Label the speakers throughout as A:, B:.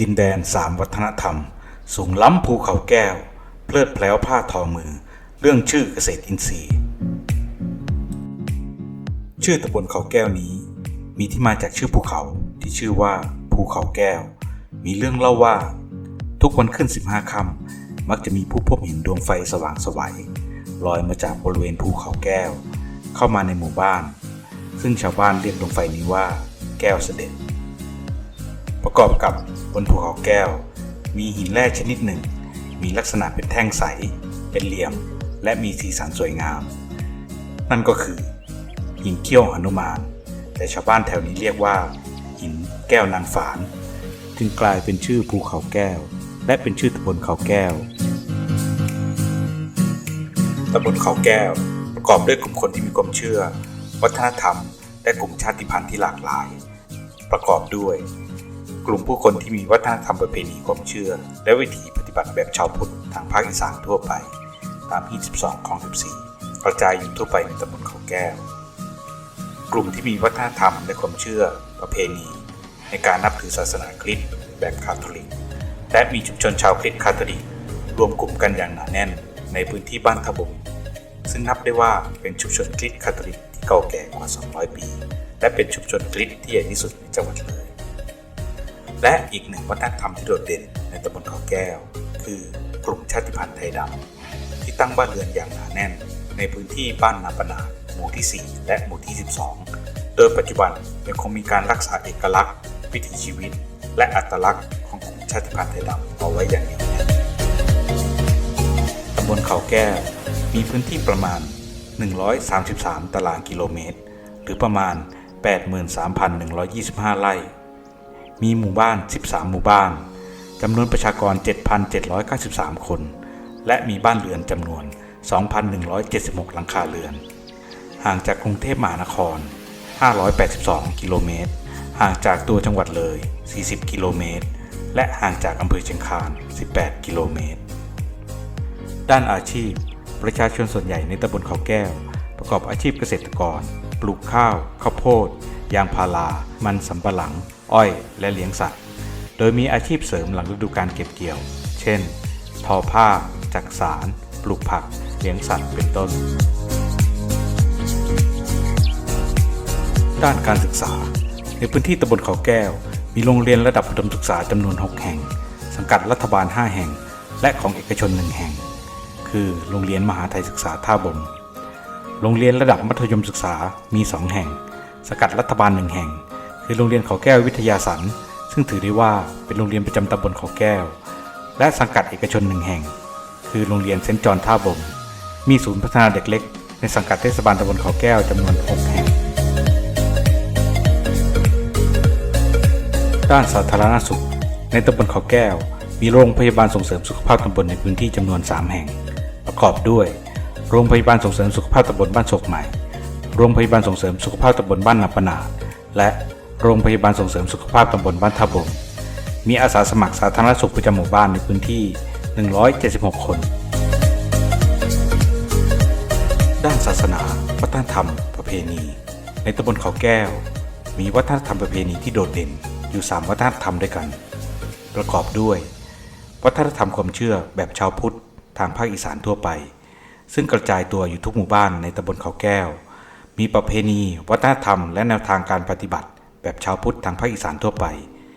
A: ดินแดนสามวัฒนธรรม สูงล้ำภูเขาแก้ว เพลิดเพล้วผ้าทอมือ เรื่องชื่อเกษตรอินทรีย์ ชื่อตำบลเขาแก้วนี้ มีที่มาจากชื่อภูเขาที่ชื่อว่าภูเขาแก้ว มีเรื่องเล่าว่า ทุกวันขึ้น 15ค่ำมักจะมีผู้พบเห็นดวงไฟสว่างไสวัยลอยมาจากบริเวณภูเขาแก้ว เข้ามาในหมู่บ้าน ซึ่งชาวบ้านเรียกดวงไฟนี้ว่า แก้วเสด็จ ประกอบกับบนภูเขาแก้ว มีหินแร่ชนิดหนึ่ง มีลักษณะเป็นแท่งใส เป็นเหลี่ยม และมีสีสันสวยงาม นั่นก็คือ หินเขี้ยวหนุมาน แต่ชาวบ้านแถวนี้เรียกว่า หินแก้วนางฝาน จึงกลายเป็นชื่อภูเขาแก้ว และเป็นชื่อตำบลเขาแก้วตำบลเขาแก้ว ประกอบด้วยกลุ่มคนที่มีความเชื่อ วัฒนธรรม และกลุ่มชาติพันธุ์ที่หลากหลาย ประกอบด้วย กลุ่มผู้คนที่มีวัฒนธรรมประเพณีความเชื่อ และวิถีปฏิบัติแบบชาวพุทธทางภาคอีสานทั่วไป ตามที่12ของ 14 กระจายอยู่ทั่วไปในตำบลเขาแก้ว กลุ่มที่มีวัฒนธรรมและความเชื่อ ประเพณี ในการนับถือศาสนาคริสต์แบบคาทอลิก และมีชุมชนชาวคริสต์คาทอลิก รวมกลุ่มกันอย่างหนาแน่นในพื้นที่บ้านทบุงซึ่งนับได้ว่าเป็นชุมชนคริสต์คาทอลิกที่เก่าแก่กว่า 200 ปี และเป็นชุมชนคริสต์ที่ใหญ่ที่สุดในจังหวัดเลย และอีกหนึ่งวัฒนธรรมที่โดดเด่นในตำบลเขาแก้ว คือกลุ่มชาติพันธุ์ไทยดำที่ตั้งบ้านเรือนอย่างหนาแน่น ในพื้นที่บ้านนาปนาหมู่ที่ 4 และหมู่ที่ 12 โดยปัจจุบันยังคงมีการรักษาเอกลักษณ์ วิถีชีวิต และอัตลักษณ์ของกลุ่มชาติพันธุ์ไทยดำเอาไว้อย่างเหนียวแน่นตำบลเขาแก้วมีพื้นที่ประมาณ 133 ตารางกิโลเมตร หรือประมาณ 83,125 ไร่ มีหมู่บ้าน 13 หมู่บ้านจำนวนประชากร 7,793 คน และมีบ้านเรือนจำนวน 2,176 หลังคาเรือน ห่างจากกรุงเทพมหานคร 582 กิโลเมตร ห่างจากตัวจังหวัดเลย 40 กิโลเมตร และห่างจากอำเภอเชียงคาน 18 กิโลเมตร ด้านอาชีพ ประชาชนส่วนใหญ่ในตำบลเขาแก้ว ประกอบอาชีพเกษตรกร ปลูกข้าว ข้าวโพด ยางพารา มันสำปะหลัง อ้อยและเลี้ยงสัตว์ โดยมีอาชีพเสริมหลังฤดูการเก็บเกี่ยว เช่น ทอผ้า จักสาร ปลูกผัก เลี้ยงสัตว์เป็นต้น ด้านการศึกษา ในพื้นที่ตำบลเขาแก้ว มีโรงเรียนระดับประถมศึกษาจำนวน 6 แห่ง สังกัดรัฐบาล 5 แห่ง และของเอกชน1แห่ง คือโรงเรียนมหาไทยศึกษาท่าบมโรงเรียนระดับมัธยมศึกษามี 2 แห่ง สกัดรัฐบาล1แห่ง คือโรงเรียนเขาแก้ววิทยาสันซึ่งถือได้ว่าเป็นโรงเรียนประจำตำบลเขาแก้ว และสังกัดเอกชน1แห่ง คือโรงเรียนเซนต์จอห์นท่าบมมีศูนย์พัฒนาเด็กเล็ก ในสังกัดเทศบาลตำบลเขาแก้วจำนวน 6 แห่ง ด้านสาธารณสุข ในตำบลเขาแก้ว มีโรงพยาบาลส่งเสริมสุขภาพตำบลในพื้นที่จำนวน 3 แห่ง ประกอบด้วย โรงพยาบาลส่งเสริมสุขภาพตำบลบ้านโศกใหม่ โรงพยาบาลส่งเสริมสุขภาพตำบลบ้านนาปนาดและ โรงพยาบาลส่งเสริมสุขภาพตำบลบ้านท่าบงมีอาสาสมัครสาธารณสุขประจำหมู่บ้านในพื้นที่ 176 คน ด้านศาสนาวัฒนธรรม ประเพณี ในตำบลเขาแก้ว มีวัฒนธรรมประเพณีที่โดดเด่นอยู่ 3 วัฒนธรรมด้วยกัน ประกอบด้วย วัฒนธรรมความเชื่อแบบชาวพุทธทางภาคอีสานทั่วไป ซึ่งกระจายตัวอยู่ทุกหมู่บ้านในตำบลเขาแก้ว มีประเพณี วัฒนธรรม และแนวทางการปฏิบัติ แบบชาวพุทธทางภาคอีสานทั่วไป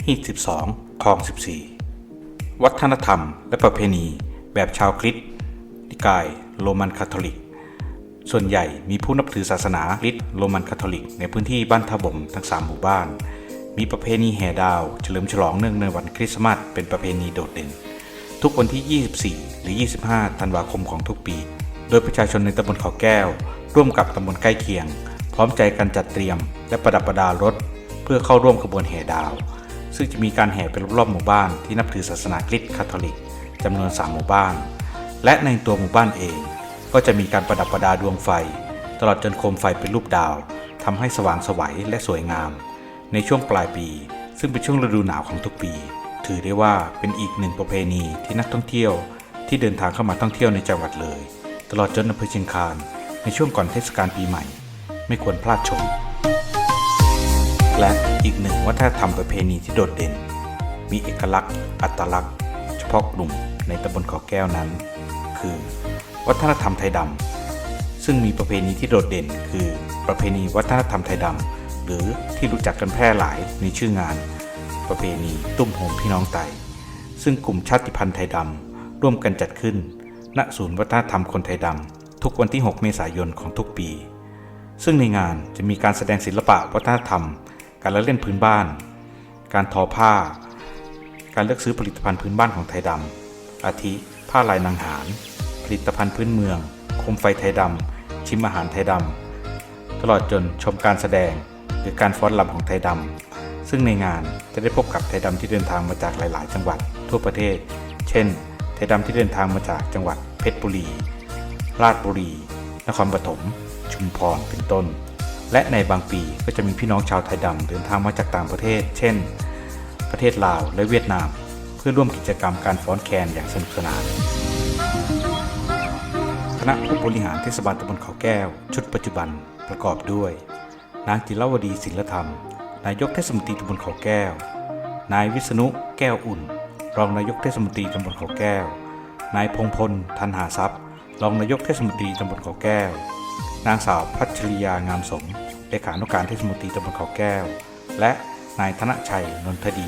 A: ที่12คลอง 14 วัฒนธรรมและประเพณีแบบชาวคริสต์นิกายโรมันคาทอลิก ส่วนใหญ่มีผู้นับถือศาสนาคริสต์โรมันคาทอลิก ในพื้นที่บ้านท่าบ่มทั้ง 3 หมู่บ้าน มีประเพณีแห่ดาว เฉลิมฉลองเนื่องในวันคริสต์มาสเป็นประเพณีโดดเด่น ทุกวันที่ 24 หรือ 25 ธันวาคมของทุกปี โดยประชาชนในตำบลเขาแก้ว ร่วมกับตำบลใกล้เคียง พร้อมใจกันจัดเตรียม และประดับประดารถ พื่อเข้าร่วมขบวนแห่ดาว ซึ่งจะมีการแห่ไปรอบๆหมู่บ้านที่นับถือศาสนาคริสต์คาทอลิกจำนวน 3 หมู่บ้าน และในตัวหมู่บ้านเอง ก็จะมีการประดับประดาดวงไฟ ตลอดจนโคมไฟเป็นรูปดาวทำให้สว่างไสวัยและสวยงาม ในช่วงปลายปี ซึ่งเป็นช่วงฤดูหนาวของทุกปี ถือได้ว่าเป็นอีกหนึ่งประเพณีที่นักท่องเที่ยว ที่เดินทางเข้ามาท่องเที่ยวในจังหวัดเลย ตลอดจนอำเภอเชียงคานในช่วงก่อนเทศกาลปีใหม่ ไม่ควรพลาดชม และอีกหนึ่งวัฒนธรรมประเพณีที่โดดเด่น มีเอกลักษณ์ อัตลักษณ์ เฉพาะกลุ่มในตำบลเขาแก้วนั้น คือ วัฒนธรรมไทยดำซึ่งมีประเพณีที่โดดเด่น คือประเพณีวัฒนธรรมไทยดำหรือที่รู้จักกันแพร่หลายในชื่องาน ประเพณีตุ้มโฮมพี่น้องไตซึ่งกลุ่มชาติพันธุ์ไทยดำร่วมกันจัดขึ้น ณศูนย์วัฒนธรรมคนไทยดำทุกวันที่ 6 เมษายนของทุกปี ซึ่งในงานจะมีการแสดงศิลปะวัฒนธรรม การละเล่นพื้นบ้าน การทอผ้า การเลือกซื้อผลิตภัณฑ์พื้นบ้านของไทยดำอาทิ ผ้าลายนางหารผลิตภัณฑ์พื้นเมือง โคมไฟไทยดำชิมอาหารไทยดำตลอดจนชมการแสดง หรือการฟ้อนรำของไทยดำซึ่งในงานจะได้พบกับไทยดำที่เดินทางมาจากหลาย ๆ จังหวัดทั่วประเทศ เช่น ไทยดำที่เดินทางมาจากจังหวัดเพชรบุรี ราชบุรี นครปฐม ชุมพร เป็นต้น และในบางปีก็จะมีพี่น้องชาวไทยดำเดินทางมาจากต่างประเทศ เช่น ประเทศลาวและเวียดนาม เพื่อร่วมกิจกรรมการฟ้อนแคนอย่างสนุกสนาน คณะผู้บริหารเทศบาลตำบลเขาแก้ว ชุดปัจจุบันประกอบด้วย นางจิรวดีศิลธรรม นายกเทศมนตรีตำบลเขาแก้ว นายวิษณุแก้วอุ่น รองนายกเทศมนตรีตำบลเขาแก้ว นายพงพลทันหาทรัพย์ รองนายกเทศมนตรีตำบลเขาแก้ว นางสาวพัชริยางามสมเลขานุการเทศมนตรีตำบลเขาแก้ว และนายธนชัยนนทดี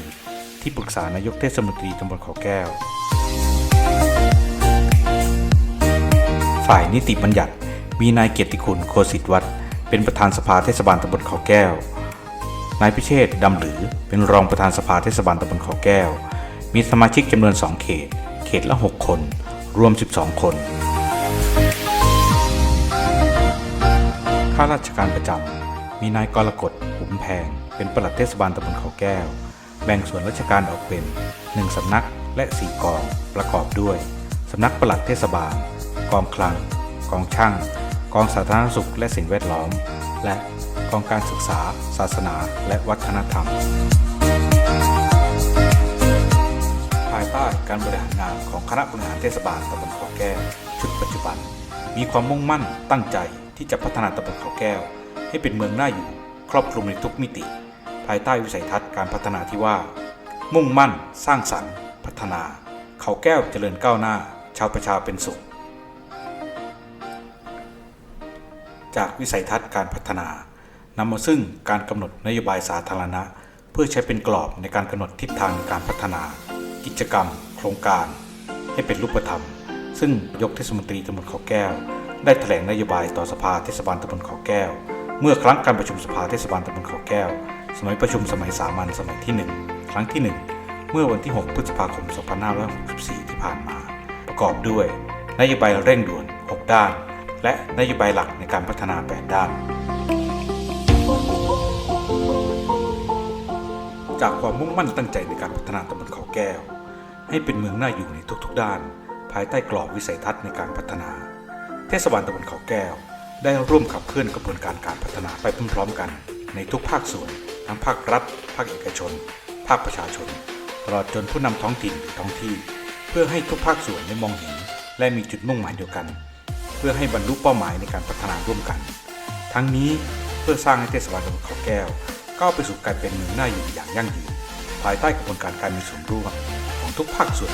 A: ที่ปรึกษานายกเทศมนตรีตำบลเขาแก้ว ฝ่ายนิติบัญญัติ มีนายเกียรติคุณโคสิทธวัฒน์เป็นประธานสภาเทศบาลตำบลเขาแก้วนายพิเชษดำหรือเป็นรองประธานสภาเทศบาลตำบลเขาแก้ว มีสมาชิกจำนวน 2 เขต เขตละ 6 คน รวม 12 คน ข้าราชการประจำ มีนายกรกฎหุมแพง เป็นปลัดเทศบาลตำบลเขาแก้ว แบ่งส่วนราชการออกเป็น1สำนักและ4กอง ประกอบด้วย สำนักปลัดเทศบาล กองคลัง กองช่าง กองสาธารณสุขและสิ่งแวดล้อม และกองการศึกษา ศาสนา และวัฒนธรรม ภายใต้การบริหารงานของคณะบริหารเทศบาลตำบลเขาแก้วชุดปัจจุบัน มีความมุ่งมั่นตั้งใจ ที่จะพัฒนาตำบลเขาแก้ว ให้เป็นเมืองน่าอยู่ ครอบคลุมในทุกมิติ ภายใต้วิสัยทัศน์การพัฒนาที่ว่า มุ่งมั่น สร้างสรรค์ พัฒนา เขาแก้วเจริญก้าวหน้า ชาวประชาเป็นสุข จากวิสัยทัศน์การพัฒนานำมาซึ่งการกำหนดนโยบายสาธารณะ เพื่อใช้เป็นกรอบในการกำหนดทิศทางในการพัฒนา กิจกรรม โครงการ ให้เป็นรูปธรรม ซึ่งนายกเทศมนตรีตำบลเขาแก้ว ได้แถลงนโยบายต่อสภาเทศบาลตำบลเขาแก้ว เมื่อครั้งการประชุมสภาเทศบาลตำบลเขาแก้ว สมัยประชุมสมัยสามัญสมัยที่ 1 ครั้งที่ 1 เมื่อวันที่ 6 พฤษภาคม 2564 ที่ผ่านมา ประกอบด้วย นโยบายเร่งด่วน 6 ด้าน และนโยบายหลักในการพัฒนา 8 ด้าน จากความมุ่งมั่นตั้งใจในการพัฒนาตำบลเขาแก้ว ให้เป็นเมืองน่าอยู่ในทุกๆด้าน ภายใต้กรอบวิสัยทัศน์ในการพัฒนา เทศบาลตำบลเขาแก้ว ได้ร่วมขับเคลื่อนกระบวนการการพัฒนาไปพร้อมๆกัน ในทุกภาคส่วน ทั้งภาครัฐ ภาคเอกชน ภาคประชาชน ตลอดจนผู้นำท้องถิ่นหรือท้องที่ เพื่อให้ทุกภาคส่วนได้มองเห็น และมีจุดมุ่งหมายเดียวกัน เพื่อให้บรรลุเป้าหมายในการพัฒนาร่วมกัน ทั้งนี้เพื่อสร้างให้เทศบาลตำบลเขาแก้วก้าวไปสู่การเป็นเมืองน่าอยู่อย่างยั่งยืนภายใต้กระบวนการการมีส่วนร่วมของทุกภาคส่วน